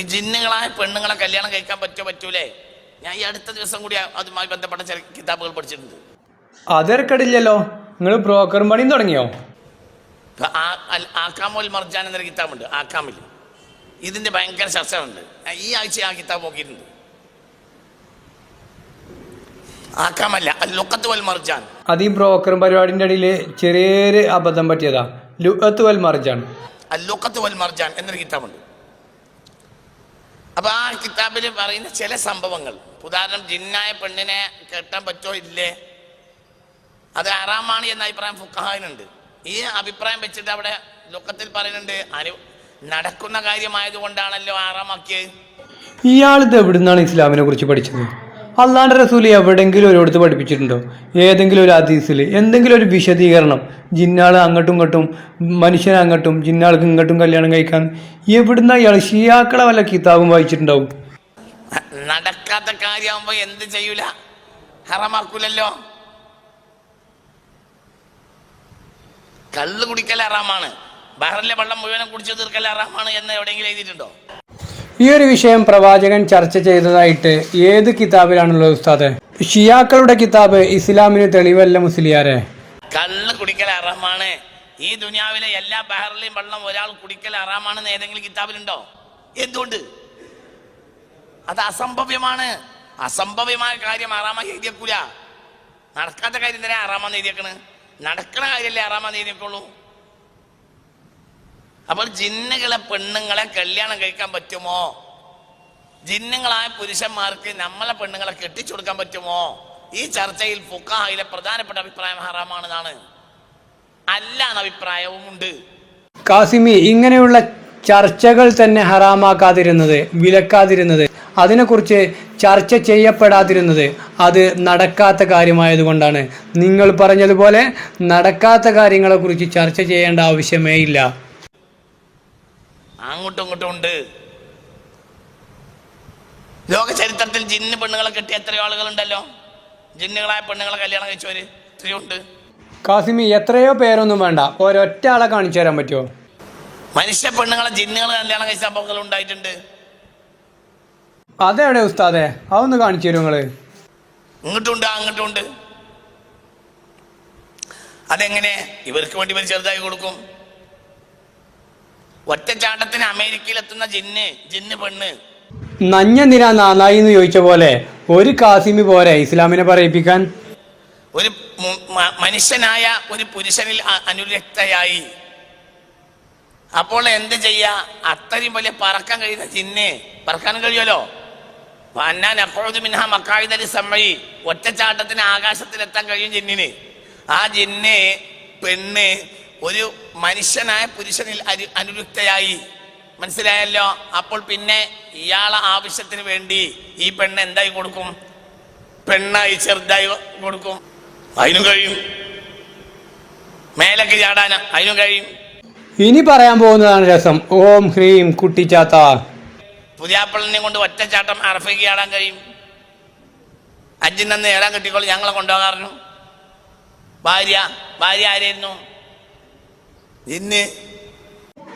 ജിന്നുകളായ പെണ്ണുങ്ങളെ കല്യാണം കഴിക്കാൻ പറ്റോ പറ്റൂലേ? ഞാൻ ഈ അടുത്ത ദിവസം കൂടി അതുമായി ബന്ധപ്പെട്ട ചില കിതാബുകൾ പഠിച്ചിട്ടുണ്ട്. അതെടുക്കടില്ലല്ലോ നിങ്ങൾ ബ്രോക്കർ പണിയും തുടങ്ങിയോ? ആക്കാമോൽ മർജാൻ എന്നൊരു കിതാബുണ്ട് ആക്കാമിൽ ഇതിന്റെ ഭയങ്കര ചർച്ചകളുണ്ട്. ഈ ആഴ്ച ആ കിതാബ് നോക്കിയിട്ടുണ്ട്. ആക്കാമല്ല ലുക്കത്ത് വൽ മർജാൻ. അത് ഈ ബ്രോക്കർ പരിപാടിന്റെ ഇടയിൽ ചെറിയൊരു അബദ്ധം പറ്റിയതാ. വൽ മർജാണ് അൽ ലുക്കത്ത് വൽ മർജാൻ എന്നൊരു കിതാബുണ്ട്. അപ്പൊ ആ കിതാബിൽ പറയുന്ന ചില സംഭവങ്ങൾ. ഉദാഹരണം ജിന്നായ പെണ്ണിനെ കെട്ടാൻ പറ്റോ ഇല്ലേ. അത് ആറാമാണ് എന്ന അഭിപ്രായം ഫുക്കഹാനുണ്ട് ഈ അഭിപ്രായം വെച്ചിട്ട് അവിടെ ദുഃഖത്തിൽ പറയുന്നുണ്ട് അനു നടക്കുന്ന കാര്യമായത് കൊണ്ടാണല്ലോ ആറാമാക്കിയത് ഇയാളിത് എവിടുന്നാണ് ഇസ്ലാമിനെ കുറിച്ച് പഠിച്ചത്? അള്ളാന്റെ റസൂൽ എവിടെങ്കിലും ഒരിടത്ത് പഠിപ്പിച്ചിട്ടുണ്ടോ? ഏതെങ്കിലും ഒരു അതീസിൽ എന്തെങ്കിലും ഒരു വിശദീകരണം. ജിന്നാൾ അങ്ങോട്ടും ഇങ്ങോട്ടും മനുഷ്യനെ അങ്ങോട്ടും ജിന്നാൾക്ക് ഇങ്ങോട്ടും കല്യാണം കഴിക്കാൻ. എവിടുന്ന ഇയാൾ ഷിയാക്കളെ വല്ല കിതാബും വായിച്ചിട്ടുണ്ടാവും? നടക്കാത്ത കാര്യമാകുമ്പോ എന്ത് ചെയ്യൂല? ഹറാമാക്കൂലല്ലോ. കള്ള് കുടിക്കൽ ഹറാമാണ്. ബഹറിലെ വെള്ളം മുഴുവനും കുടിച്ചു തീർക്കൽ ഹറാമാണ് എന്ന് എവിടെയെങ്കിലും എഴുതിയിട്ടുണ്ടോ? ഈ ഒരു വിഷയം പ്രവാചകൻ ചർച്ച ചെയ്തതായിട്ട് ഏത് കിതാബിലാണുള്ളത് ഉസ്താദ്? ഷിയാക്കളുടെ കിതാബ് ഇസ്ലാമിന് തെളിവല്ല മുസ്ലിയാരെ. കള്ള് കുടിക്കൽ ഹറാമാണ്. ഈ ദുനിയാവിലെ എല്ലാ ബഹറിലെയും വെള്ളം ഒരാൾ കുടിക്കൽ അറാമാണെന്ന് ഏതെങ്കിലും കിതാബിലുണ്ടോ? എന്തുകൊണ്ട്? അത് അസംഭവ്യമാണ്. അസംഭവ്യമായ കാര്യം അറാമാ എഴുതിയക്കൂല. നടക്കാത്ത കാര്യം തന്നെ അറാമാന്ന് എഴുതിയേക്കണ്. നടക്കണ കാര്യമല്ലേ അറാമാന്ന് എഴുതിയേക്കുള്ളൂ. അപ്പോൾ ജിന്നുകളെ പെണ്ണുങ്ങളെ കല്യാണം കഴിക്കാൻ പറ്റുമോ? ജിന്നുകളായ പുരുഷന്മാർക്ക് നമ്മളെ പെണ്ണുങ്ങളെ കെട്ടിച്ചു കൊടുക്കാൻ പറ്റുമോ? ഈ ചർച്ചയിൽ ഫുക്കാഹയിലെ പ്രധാനപ്പെട്ട അഭിപ്രായം ഹറാമാണെന്നാണ്. അല്ല അഭിപ്രായവും ഉണ്ട്. കാസിമി ഇങ്ങനെയുള്ള ചർച്ചകൾ തന്നെ ഹറാമാക്കാതിരുന്നത് വിലക്കാതിരുന്നത് അതിനെക്കുറിച്ച് ചർച്ച ചെയ്യപ്പെടാതിരുന്നത് അത് നടക്കാത്ത കാര്യമായതുകൊണ്ടാണ്. നിങ്ങൾ പറഞ്ഞതുപോലെ നടക്കാത്ത കാര്യങ്ങളെക്കുറിച്ച് ചർച്ച ചെയ്യേണ്ട ആവശ്യമേ ഇല്ല. അങ്ങോട്ടും ഇങ്ങോട്ടും ഉണ്ട്. ലോക ചരിത്രത്തിൽ ജിന്ന് പെണ്ണുങ്ങളെ കെട്ടിയ എത്രയോ ആളുകളുണ്ടല്ലോ? ജിന്നുകളായ പെണ്ണുങ്ങളെ കല്യാണം കഴിച്ചവര് എത്രയോ ഉണ്ട് കാസിമി എത്രയോ പേരൊന്നും വേണ്ട. ഒരൊറ്റ ആളെ കാണിച്ചു തരാൻ പറ്റുമോ? മനുഷ്യ പെണ്ണുങ്ങളെ ജിന്നുകൾ കല്യാണം കഴിച്ച സംഭവങ്ങൾ ഉണ്ടായിട്ടുണ്ട്. അതെവിടെ ഉസ്താദെ? അതൊന്ന് കാണിച്ചു തരും നിങ്ങൾ? ഇങ്ങോട്ടുണ്ട് അങ്ങോട്ടുണ്ട് അതെങ്ങനെ? ഇവർക്ക് വേണ്ടി ഇവർ ചെറുതായി കൊടുക്കും. ഒറ്റച്ചാട്ടത്തിന് അമേരിക്കയിൽ എത്തുന്ന ജിന്ന് ജിന്ന് പെണ്ണ്. നഞ്ഞ നിര നാനായി എന്ന് ചോദിച്ച പോലെ ഒരു കാസിമി പോരെ ഇസ്ലാമിനെ പറയിപ്പിക്കാൻ? ഒരു മനുഷ്യനായ ഒരു പുരുഷനിൽ അനുരക്തയായി. അപ്പോൾ എന്ത് ചെയ്യ? അത്രയും വലിയ പറക്കാൻ കഴിയുന്ന ജിന്ന്. പറക്കാൻ കഴിയുമല്ലോ? അന്നാൻ അപ്പോഴത് മിൻഹ മക്കായുതരി സമ്മഴി ഒറ്റച്ചാട്ടത്തിന് ആകാശത്തിലെത്താൻ കഴിയും ജിന്നിന്. ആ ജിന്ന് പെണ്ണ് ഒരു മനുഷ്യനായ പുരുഷനിൽ അരു അനുരുക്തയായി. മനസ്സിലായല്ലോ? അപ്പോൾ പിന്നെ ഇയാളെ ആവശ്യത്തിന് വേണ്ടി ഈ പെണ്ണ് എന്തായി കൊടുക്കും? പെണ്ണായി ചെറുതായി കൊടുക്കും. അതിനും കഴിയും. മേലക്ക് ചാടാന. അതിനും കഴിയും. ഇനി പറയാൻ പോകുന്നതാണ് രസം. ഓം ഹ്രീം കുട്ടിച്ചാത്ത. പുതിയാപ്പിളിനെ കൊണ്ട് ഒറ്റച്ചാട്ടം അറഫയ്ക്ക് ചാടാൻ കഴിയും. അഞ്ചിനന്ന് ഏടാൻ കിട്ടിക്കോളും ഞങ്ങളെ കൊണ്ടുപോകാറുണ്ട്. ഭാര്യ ഭാര്യ ആരായിരുന്നു? ഇന്ന്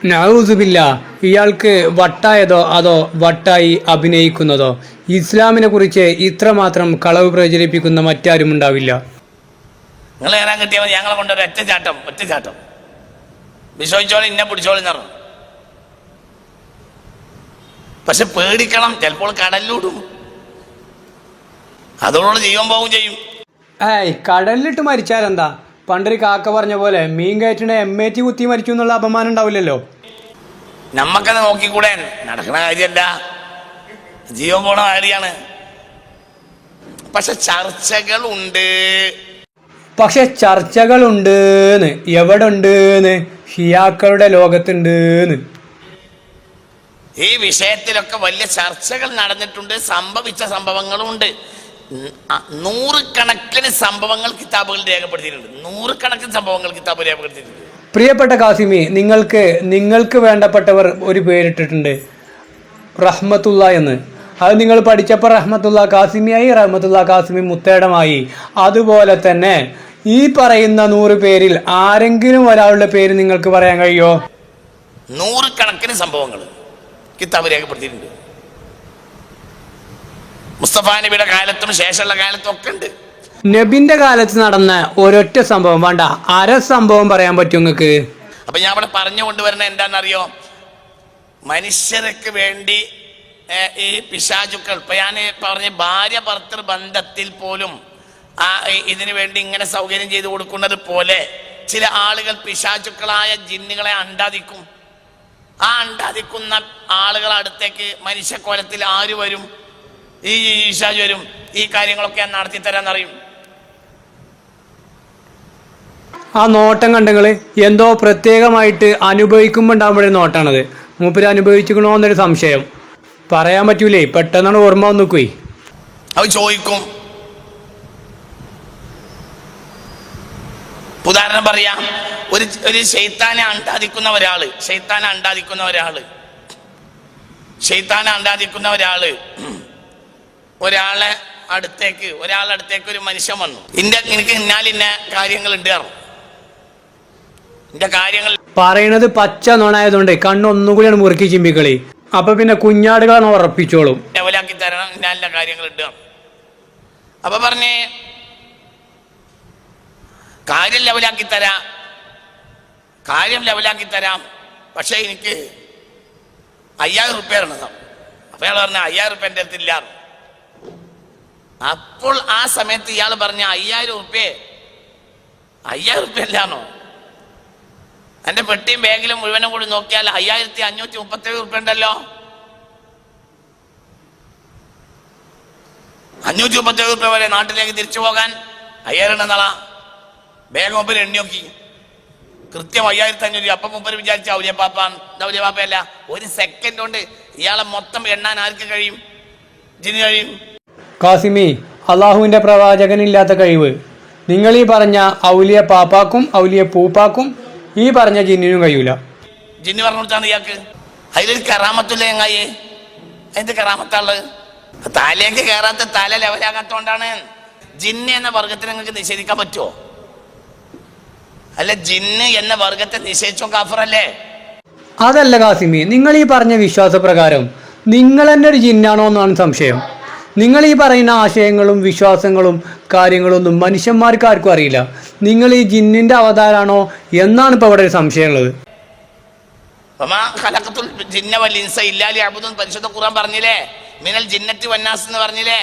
നൗസുബില്ല ഇയാൾക്ക് വട്ടായതോ അതോ വട്ടായി അഭിനയിക്കുന്നതോ? ഇസ്ലാമിനെ കുറിച്ച് ഇത്രമാത്രം കളവ് പ്രചരിപ്പിക്കുന്ന മറ്റാരും ഉണ്ടാവില്ല. നിങ്ങൾ ഏറാൻ കിട്ടിയ മതി. ഞങ്ങളെ കൊണ്ടൊരു ഒറ്റച്ചാട്ടം ഒറ്റച്ചാട്ടം വിശ്വസിച്ചോളി ഇന്നെ പിടിച്ചോളി പറഞ്ഞു. പക്ഷെ പേടിക്കണം. ചിലപ്പോൾ കടലിലൂടും. അതോടുകൂടെ ജീവൻ പോകും ചെയ്യും. ഏയ് കടലിലിട്ട് മരിച്ചാലെന്താ? പണ്ടൊരു കാക്ക പറഞ്ഞ പോലെ മീൻ കയറ്റിനെ എം എ ടി കുത്തി മരിച്ചു എന്നുള്ള അപമാനം ഉണ്ടാവില്ലല്ലോ. നമ്മക്കത് നോക്കിക്കൂടെ? നടക്കുന്ന കാര്യമല്ല ജീവൻ പോണ കാര്യമാണ് പക്ഷെ ചർച്ചകൾ ഉണ്ട് പക്ഷെ ചർച്ചകളുണ്ട് എവിടെ ഉണ്ട് ഷിയാക്കളുടെ ലോകത്തുണ്ട് ഈ വിഷയത്തിലൊക്കെ വലിയ ചർച്ചകൾ നടന്നിട്ടുണ്ട്. സംഭവിച്ച സംഭവങ്ങളും ഉണ്ട് നൂറുകണക്കിന് സംഭവങ്ങൾ കിതാബുകൾ രേഖപ്പെടുത്തിയിട്ടുണ്ട്. നൂറുകണക്കിന് സംഭവങ്ങൾ കിതാബ് രേഖപ്പെടുത്തിയിട്ടുണ്ട്. പ്രിയപ്പെട്ട കാസിമി നിങ്ങൾക്ക് നിങ്ങൾക്ക് വേണ്ടപ്പെട്ടവർ ഒരു പേരിട്ടിട്ടുണ്ട്. റഹ്മത്തുള്ള എന്ന്. അത് നിങ്ങൾ പഠിച്ചപ്പോൾ റഹ്മത്തുള്ള കാസിമിയായി റഹ്മത്തുള്ള കാസിമി മുത്തേടമായി. അതുപോലെ തന്നെ ഈ പറയുന്ന നൂറ് പേരിൽ ആരെങ്കിലും ഒരാളുടെ പേര് നിങ്ങൾക്ക് പറയാൻ കഴിയോ നൂറുകണക്കിന് സംഭവങ്ങൾ കിതാബ് രേഖപ്പെടുത്തിയിട്ടുണ്ട്. മുസ്തഫ നബിയുടെ കാലത്തും ശേഷമുള്ള കാലത്തും ഒക്കെ ഉണ്ട്. നബിന്റെ കാലത്ത് നടന്ന ഒരൊറ്റ സംഭവം വേണ്ട അര സംഭവം പറയാൻ പറ്റും നിങ്ങൾക്ക്. അപ്പൊ ഞാൻ ഇവിടെ പറഞ്ഞു കൊണ്ടുവരുന്ന എന്താണെന്നറിയോ? മനുഷ്യർക്ക് വേണ്ടി ഈ പിശാചുക്കൾ ഇപ്പൊ ഞാൻ പറഞ്ഞ ഭാര്യ ഭർത്തൃ ബന്ധത്തിൽ പോലും ആ ഇതിനു വേണ്ടി ഇങ്ങനെ സൗകര്യം ചെയ്തു കൊടുക്കുന്നത് പോലെ ചില ആളുകൾ പിശാചുക്കളായ ജിന്നുകളെ അണ്ടാതിക്കും ആ അണ്ടാതിക്കുന്ന ആളുകൾ അടുത്തേക്ക് മനുഷ്യക്കോലത്തിൽ ആര് വരും? ഈ ഈശാജ് വരും ഈ കാര്യങ്ങളൊക്കെ ഞാൻ നടത്തി തരാന്നറിയും ആ നോട്ടം കണ്ടെങ്കിൽ എന്തോ പ്രത്യേകമായിട്ട് അനുഭവിക്കുമ്പോൾ ഉണ്ടാകുമ്പോഴേ നോട്ടാണത്. മൂപ്പര് അനുഭവിച്ചിക്കണോ എന്നൊരു സംശയം. പറയാൻ പറ്റൂലേ പെട്ടെന്നാണ് ഓർമ്മ വന്നു നിൽക്കുവേ അത് ചോദിക്കും. ഉദാഹരണം പറയാം. ഒരു ഒരു ശൈത്താനെ അണ്ടാതിക്കുന്ന ഒരാൾ. ശൈത്താനെ അണ്ടാതിക്കുന്ന ഒരാൾ. ശൈത്താനെ അണ്ടാതിക്കുന്ന ഒരാൾ. ഒരാളെ അടുത്തേക്ക് ഒരാളടുത്തേക്ക് അടുത്തേക്ക് ഒരു മനുഷ്യൻ വന്നു. ഇന്റെ എനിക്ക് ഇന്നാലിന്ന കാര്യങ്ങൾ ഉണ്ട് ഇന്റെ കാര്യങ്ങൾ പറയണത് പച്ച നോണായതുകൊണ്ട് കണ്ണൊന്നുകൂടിയാണ് മുറുക്കി ചിമ്പിക്കളി അപ്പൊ പിന്നെ കുഞ്ഞാടുകളാണ് ഉറപ്പിച്ചോളും. ഡെവലാക്കി തരണം ഇന്നാലിന്ന കാര്യങ്ങൾ ഉണ്ട് അപ്പൊ പറഞ്ഞേ കാര്യം ലെവലാക്കി തരാം. കാര്യം ലെവലാക്കി തരാം. പക്ഷേ എനിക്ക് അയ്യായിരം റുപ്യ തരണം. അപ്പൊ അയാൾ പറഞ്ഞ അയ്യായിരം റുപ്യ എന്റെ അടുത്തില്ല അപ്പോൾ ആ സമയത്ത് ഇയാൾ പറഞ്ഞ അയ്യായിരം റുപ്യ അയ്യായിരം റുപ്യ അല്ലാണോ എന്റെ പെട്ടിയും ബാഗിലും മുഴുവനും കൂടി നോക്കിയാൽ അയ്യായിരത്തി അഞ്ഞൂറ്റി മുപ്പത്തേഴ് റുപ്യ ഉണ്ടല്ലോ. അഞ്ഞൂറ്റി മുപ്പത്തേഴ് റുപ്യ വരെ നാട്ടിലേക്ക് തിരിച്ചു പോകാൻ അയ്യായിരം എന്നാളാ ബാഗ് മുമ്പിൽ എണ്ണി നോക്കി. കൃത്യം അയ്യായിരത്തി അഞ്ഞൂറ് അപ്പം മുമ്പ് വിചാരിച്ച ഔലിയ പാപ്പാൻ ഔലിയ പാപ്പയല്ല ഒരു സെക്കൻഡ് കൊണ്ട് ഇയാളെ മൊത്തം എണ്ണാൻ ആർക്ക് കഴിയും? ജിന് കഴിയും? കാസിമി അള്ളാഹുവിന്റെ പ്രവാചകനില്ലാത്ത കഴിവ്. നിങ്ങൾ ഈ പറഞ്ഞ ഔലിയ പാപ്പാക്കും ഔലിയ പൂപ്പാക്കും ഈ പറഞ്ഞ ജിന്നിനും കഴിയൂല. ജിന്നി പറഞ്ഞു കൊടുത്താണ് ഇയാൾക്ക്. അതിലൊരു കറാമത്തില്ല ചങ്ങായി? എന്ത് കറാമത്താൾ തലയ്ക്ക് കയറാത്ത തല ലെവലാകാത്തോണ്ടാണ് ജിന്ന് എന്ന വർഗത്തെ നിങ്ങൾക്ക് നിഷേധിക്കാൻ പറ്റുമോ അല്ല ജിന്ന് എന്ന വർഗത്തെ നിഷേധിച്ചോ കാഫറല്ലേ? അതല്ല കാസിമി നിങ്ങൾ ഈ പറഞ്ഞ വിശ്വാസപ്രകാരം നിങ്ങൾ തന്നെ ഒരു ജിന്നാണോ എന്നാണ് സംശയം. നിങ്ങൾ ഈ പറയുന്ന ആശയങ്ങളും വിശ്വാസങ്ങളും കാര്യങ്ങളൊന്നും മനുഷ്യന്മാർക്ക് ആർക്കും അറിയില്ല. നിങ്ങൾ ഈ ജിന്നിന്റെ അവതാരാണോ എന്നാണ് ഇപ്പോൾ അവിടെ ഒരു സംശയമുള്ളത് പരിശുദ്ധ ഖുർആൻ പറഞ്ഞില്ലേ? മിനൽ വന്നാസ് എന്ന് പറഞ്ഞില്ലേ?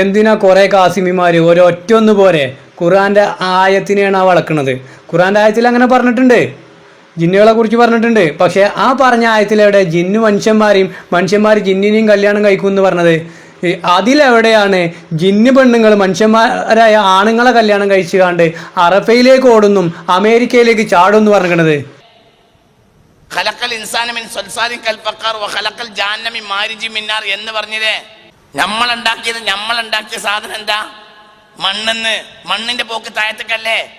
എന്തിനാ കുറെ കാസിമിമാര് ഒരൊറ്റ ഒന്ന് പോരെ? ഖുറാന്റെ ആയത്തിനെയാണ് ആ വളക്കുന്നത് ഖുറാന്റെ ആയത്തിൽ അങ്ങനെ പറഞ്ഞിട്ടുണ്ട്. ജിന്നുകളെ കുറിച്ച് പറഞ്ഞിട്ടുണ്ട്. പക്ഷെ ആ പറഞ്ഞ ആയത്തിലെവിടെ ജിന്നു മനുഷ്യന്മാരെയും മനുഷ്യന്മാർ ജിന്നിനെയും കല്യാണം കഴിക്കും എന്ന് പറഞ്ഞത്? അതിലെവിടെയാണ് ജിന്ന് പെണ്ണുങ്ങൾ മനുഷ്യന്മാരായ ആണുങ്ങളെ കല്യാണം കഴിച്ചു കാണ്ട് അറഫയിലേക്ക് ഓടുന്നു അമേരിക്കയിലേക്ക് ചാടും എന്ന് പറഞ്ഞത് എന്ന് പറഞ്ഞില്ലേ? നമ്മളുണ്ടാക്കിയത് നമ്മളുണ്ടാക്കിയ സാധനം എന്താ? മണ്ണെന്ന്. മണ്ണിന്റെ പോക്ക് താഴത്തേക്കല്ലേ?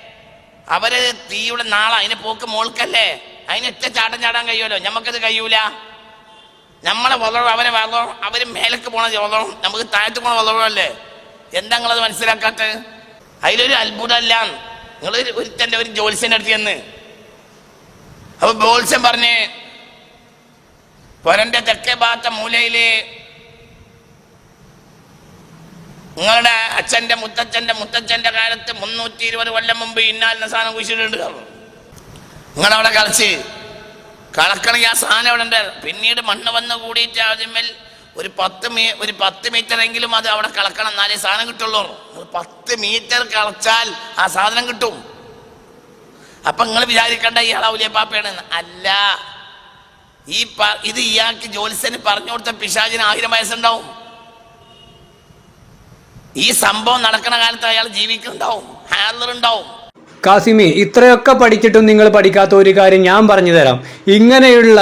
അവർ തീയുടെ നാളെ അതിന്റെ പോക്ക് മോൾക്കല്ലേ? അതിനൊറ്റ ചാട്ടം ചാടാൻ കഴിയുമല്ലോ? നമുക്കത് കഴിയൂല? നമ്മളെ വളവും അവരെ വളവും അവർ മേലേക്ക് പോണ വളവും നമുക്ക് താഴത്ത് പോണ വളവുമല്ലേ എന്താ നിങ്ങളത് മനസ്സിലാക്കാത്ത? അതിലൊരു അത്ഭുതമല്ല നിങ്ങൾ ഒരുത്തന്റെ ഒരു ജോത്സ്യന്റെ അടുത്ത് ചെന്ന്. അപ്പൊ ജോത്സ്യം പറഞ്ഞ് പൊരന്റെ തെക്കേ ഭാഗത്ത മൂലയിൽ നിങ്ങളുടെ അച്ഛന്റെ മുത്തച്ഛന്റെ മുത്തച്ഛന്റെ കാലത്ത് മുന്നൂറ്റി ഇരുപത് കൊല്ലം മുമ്പ് ഇന്നാലിന സാധനം കുഴിച്ചിട്ടുണ്ട് നിങ്ങളവിടെ കളിച്ച് കളക്കണമെങ്കിൽ ആ സാധനം അവിടെ ഉണ്ടായിരുന്നു. പിന്നീട് മണ്ണ് വന്ന് കൂടിയിട്ട് അതിന്മേൽ ഒരു പത്ത് മീ ഒരു പത്ത് മീറ്റർ എങ്കിലും അത് അവിടെ കളക്കണം എന്നാലേ സാധനം കിട്ടുള്ളൂ. പത്ത് മീറ്റർ കളച്ചാൽ ആ സാധനം കിട്ടും. അപ്പൊ നിങ്ങൾ വിചാരിക്കണ്ട ഇയാൾ പാപ്പയാണ്. അല്ല. ഈ ഇത് ഇയാൾക്ക് ജോലിസന് പറഞ്ഞു കൊടുത്ത പിശാചിന് ആയിരം വയസ്സുണ്ടാവും. ഈ സംഭവം നടക്കുന്ന കാലത്ത് അയാൾ ജീവിക്കുന്നുണ്ടാവും. ഹാലർ ഉണ്ടാവും. കാസിമി ഇത്രയൊക്കെ പഠിച്ചിട്ടും നിങ്ങൾ പഠിക്കാത്ത ഒരു കാര്യം ഞാൻ പറഞ്ഞു തരാം. ഇങ്ങനെയുള്ള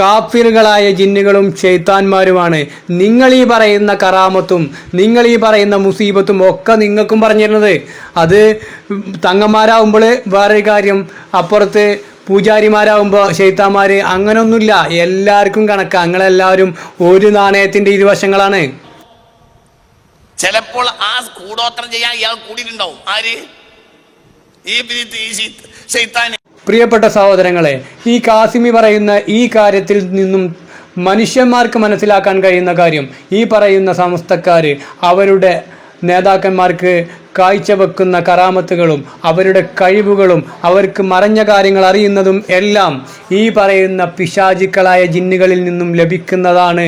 കാഫിറുകളായ ജിന്നുകളും ഷെയ്ത്താന്മാരുമാണ് നിങ്ങൾ ഈ പറയുന്ന കറാമത്തും നിങ്ങൾ ഈ പറയുന്ന മുസീബത്തും ഒക്കെ നിങ്ങൾക്കും പറഞ്ഞിരുന്നത്. അത് തങ്ങന്മാരാവുമ്പോൾ വേറൊരു കാര്യം അപ്പുറത്ത് പൂജാരിമാരാകുമ്പോൾ ഷെയ്ത്താന്മാർ അങ്ങനൊന്നുമില്ല. എല്ലാവർക്കും കണക്ക്. അങ്ങളെല്ലാവരും ഒരു നാണയത്തിന്റെ ഇരുവശങ്ങളാണ്. ചിലപ്പോൾ ആ കൂടോത്രം ചെയ്യാൻ ഇയാൾ കൂടിയിട്ടുണ്ടാവും. ആര്? പ്രിയപ്പെട്ട സഹോദരങ്ങളെ ഈ കാസിമി പറയുന്ന ഈ കാര്യത്തിൽ നിന്നും മനുഷ്യന്മാർക്ക് മനസ്സിലാക്കാൻ കഴിയുന്ന കാര്യം ഈ പറയുന്ന സമസ്തക്കാർ അവരുടെ നേതാക്കന്മാർക്ക് കാഴ്ചവെക്കുന്ന കറാമത്തുകളും അവരുടെ കഴിവുകളും അവർക്ക് മറഞ്ഞ കാര്യങ്ങൾ അറിയുന്നതും എല്ലാം ഈ പറയുന്ന പിശാചിക്കളായ ജിന്നുകളിൽ നിന്നും ലഭിക്കുന്നതാണ്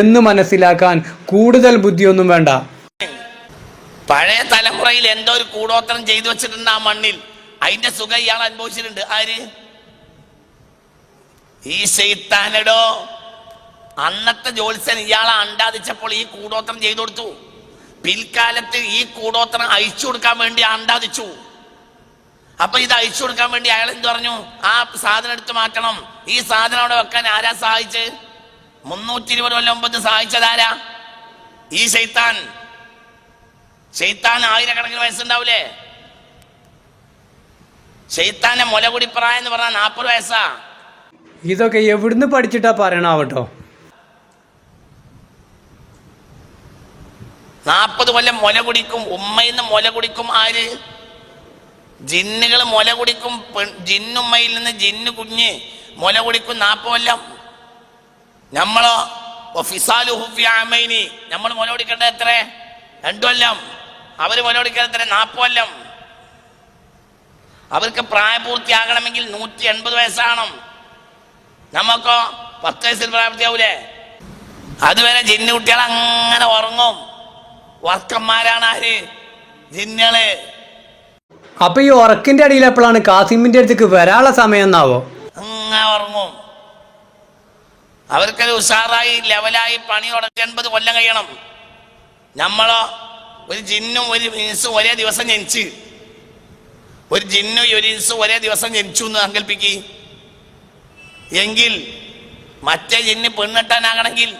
എന്ന് മനസ്സിലാക്കാൻ കൂടുതൽ ബുദ്ധിയൊന്നും വേണ്ട. പഴയ തലമുറയിൽ എന്തോ ഒരു കൂടോത്രം ചെയ്തു വെച്ചിട്ടുണ്ട് ആ മണ്ണിൽ. അതിന്റെ സുഖം ഇയാൾ അനുഭവിച്ചിട്ടുണ്ട്. ആര്? ഈ ശൈത്താനടോ. അന്നത്തെ ജോത്സ്യൻ ഇയാളെ അണ്ടാതിച്ചപ്പോൾ ഈ കൂടോത്രം ചെയ്തു കൊടുത്തു. പിൽക്കാലത്ത് ഈ കൂടോത്രം അയച്ചു കൊടുക്കാൻ വേണ്ടി അണ്ടാതിച്ചു അപ്പൊ ഇത് അയച്ചു കൊടുക്കാൻ വേണ്ടി അയാൾ എന്ത് പറഞ്ഞു? ആ സാധനം എടുത്തു മാറ്റണം. ഈ സാധനം അവിടെ വെക്കാൻ ആരാ സഹായിച്ച് മുന്നൂറ്റി ഇരുപത് കൊല്ലം മുമ്പ് സഹായിച്ചതാരാ ഈ ശൈത്താൻ. ഷെയ്ത്താൻ ആയിരക്കണക്കിന് വയസ്സുണ്ടാവൂലേ? ശൈത്താന്റെ മുലകുടി പ്രായം എന്ന് പറഞ്ഞാൽ നാൽപ്പത് വയസ്സാ. ഇതൊക്കെ എവിടുന്ന് പഠിച്ചിട്ടാ പറയണാവട്ടോ? നാൽപ്പത് കൊല്ലം മുല കുടിക്കും ഉമ്മയിന്ന് മുല കുടിക്കും ആര്? ജിന്നുകൾ മുല കുടിക്കും ജിന്നുമ്മയിൽ നിന്ന് ജിന്നു കുഞ്ഞ് മുല കുടിക്കും നാൽപ്പത് കൊല്ലം നമ്മളോ നമ്മൾ മുല കുടിക്കേണ്ടത് എത്ര? രണ്ടു കൊല്ലം. അവർ മുല തന്നെ നാൽപ്പല്ലം അവർക്ക് പ്രായപൂർത്തിയാകണമെങ്കിൽ നൂറ്റി എൺപത് വയസ്സാണോ നമുക്കോ പത്ത് വയസ്സിൽ പ്രായപൂർത്തിയാവൂലേ? അതുവരെ ജിന്നു കുട്ടികൾ അങ്ങനെ ഉറങ്ങും. വർക്കന്മാരാണ് ആര്? ജിന്നുകൾ. അപ്പൊ ഈ ഉറക്കിന്റെ അടിയിൽ എപ്പോഴാണ് കാസിമിന്റെ അടുത്തേക്ക് വരാനുള്ള സമയം എന്നാവോ? അങ്ങനെ ഉറങ്ങും. അവർക്കത് ഉഷാറായി ലെവലായി പണി തുടങ്ങി എൺപത് കൊല്ലം കഴിയണം. നമ്മളോ ഒരു ജിന്നും ഒരു ഇൻസും ഒരേ ദിവസം ജനിച്ച്. ഒരു ജിന്നും ഒരു ഇൻസും ഒരേ ദിവസം ജനിച്ചു എന്ന് സങ്കല്പിക്ക്. എങ്കിൽ മറ്റേ ജിന്ന് പെണ്ണിട്ടാനാകണമെങ്കിൽ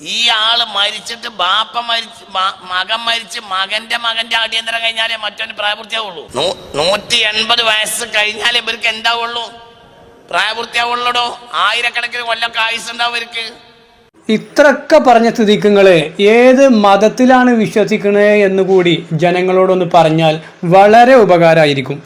ഈ ആൾ മരിച്ചിട്ട് ബാപ്പ മരിച്ച് മകൻ മരിച്ച് മകന്റെ മകന്റെ അടിയന്തരം കഴിഞ്ഞാലേ മറ്റൊന്ന് പ്രായപൂർത്തിയാവുള്ളൂ. നൂറ്റി എൺപത് വയസ്സ് കഴിഞ്ഞാലേ ഇവർക്ക് എന്താവുള്ളൂ? പ്രായപൂർത്തിയാവുള്ളൂടോ? ആയിരക്കണക്കിന് കൊല്ലം ആയുസ് ഇവർക്ക്. ഇത്രയൊക്കെ പറഞ്ഞ സ്ഥിതിക്കുങ്ങൾ ഏത് മതത്തിലാണ് വിശ്വസിക്കുന്നത് എന്ന് കൂടി ജനങ്ങളോടൊന്ന് പറഞ്ഞാൽ വളരെ ഉപകാരമായിരിക്കും.